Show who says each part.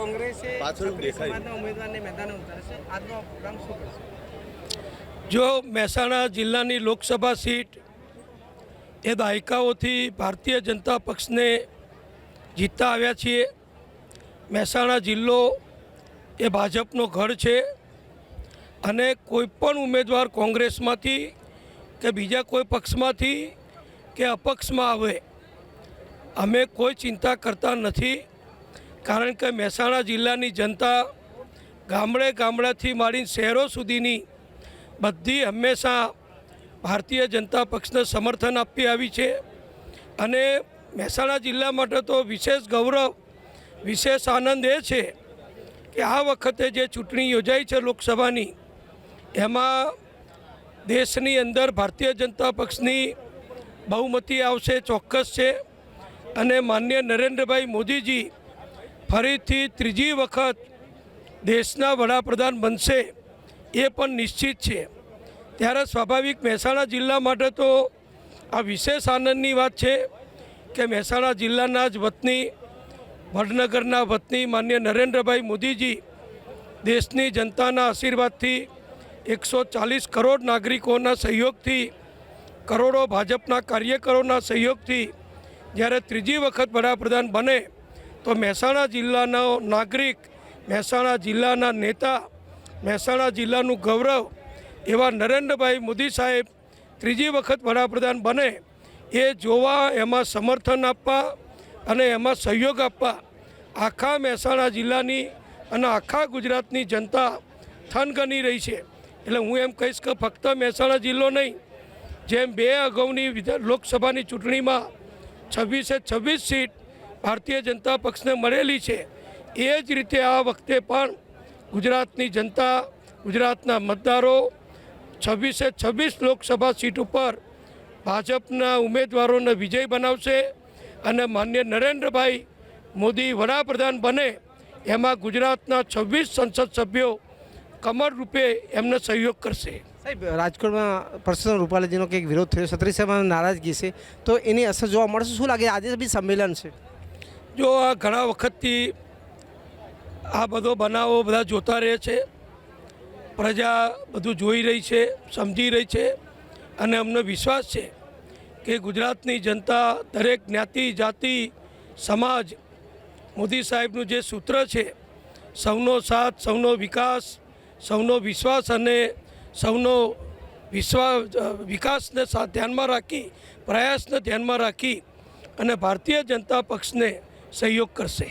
Speaker 1: કોંગ્રેસે
Speaker 2: પાછળ દેખાય.
Speaker 1: સમાજના ઉમેદવારને મેદાને ઉતારશે. આજનો પ્રોગ્રામ શું કરશે?
Speaker 3: જો મહેસાણા જિલ્લાની લોકસભા સીટ એ દાયકાઓથી ભારતીય જનતા પક્ષને જીતતા આવ્યા છીએ. મહેસાણા જિલ્લો એ ભાજપનો ગઢ છે અને કોઈ પણ ઉમેદવાર કોંગ્રેસમાંથી કે બીજા કોઈ પક્ષમાંથી કે અપક્ષમાં આવે અમે કોઈ ચિંતા કરતા નથી. કારણ કે મહેસાણા જિલ્લાની જનતા ગામડે ગામડાથી માંડીને શહેરો સુધીની બધી હંમેશા ભારતીય જનતા પક્ષને સમર્થન આપી આવી છે. અને મહેસાણા જિલ્લા માટે તો વિશેષ ગૌરવ, વિશેષ આનંદ એ છે કે આ વખતે જે ચૂંટણી યોજાઈ છે લોકસભાની, એમાં દેશની અંદર ભારતીય જનતા પક્ષની બહુમતી આવશે ચોક્કસ છે. અને માન્ય નરેન્દ્રભાઈ મોદીજી ફરીથી ત્રીજી વખત દેશના વડાપ્રધાન બનશે એ પણ નિશ્ચિત છે. ત્યારે સ્વાભાવિક મહેસાણા જિલ્લા માટે તો આ વિશેષ આનંદની વાત છે કે મહેસાણા જિલ્લાના જ વતની, વડનગરના વતની માન્ય નરેન્દ્રભાઈ મોદીજી દેશની જનતાના આશીર્વાદથી એકસો ચાલીસ કરોડ નાગરિકોના સહયોગથી, કરોડો ભાજપના કાર્યકરોના સહયોગથી જ્યારે ત્રીજી વખત વડાપ્રધાન બને તો મહેસાણા જિલ્લાનો નાગરિક, મહેસાણા જિલ્લાના નેતા, મહેસાણા જિલ્લાનું ગૌરવ એવા નરેન્દ્રભાઈ મોદી સાહેબ ત્રીજી વખત વડાપ્રધાન બને એ જોવા, એમાં સમર્થન આપવા અને એમાં સહયોગ આપવા આખા મહેસાણા જિલ્લાની અને આખા ગુજરાતની જનતા થનગની રહી છે. એટલે હું એમ કહીશ કે ફક્ત મહેસાણા જિલ્લો નહીં, જેમ બે અગાઉની લોકસભાની ચૂંટણીમાં છવ્વીસે છવ્વીસ સીટ ભારતીય જનતા પક્ષને મળેલી છે એ જ રીતે આ વખતે પણ ગુજરાતની જનતા, ગુજરાતના મતદારો છવ્વીસે છવ્વીસ લોકસભા સીટ ઉપર ભાજપના ઉમેદવારોને વિજય બનાવશે અને માન્ય નરેન્દ્રભાઈ મોદી વડાપ્રધાન બને એમાં ગુજરાતના છવ્વીસ સંસદ સભ્યો કમર રૂપે એમને સહયોગ કરશે.
Speaker 1: સાહેબ, રાજકોટમાં પરસોત્તમ રૂપાલાજીનો કંઈક વિરોધ થયો, છત્રીસ નારાજગી છે. તો એની અસર જોવા મળશે? શું લાગે? આજે બી સંમેલન છે.
Speaker 3: જો આ ઘણા વખતથી આ બધો બનાવો બધા જોતા રહે છે, પ્રજા બધું જોઈ રહી છે, સમજી રહી છે અને અમને વિશ્વાસ છે કે ગુજરાતની જનતા, દરેક જ્ઞાતિ, જાતિ, સમાજ, મોદી સાહેબનું જે સૂત્ર છે, સૌનો સાથ, સૌનો વિકાસ, સૌનો વિશ્વાસ અને સૌનો વિશ્વાસ વિકાસને સાથ ધ્યાનમાં રાખી, પ્રયાસને ધ્યાનમાં રાખી અને ભારતીય જનતા પક્ષને સહયોગ કરશે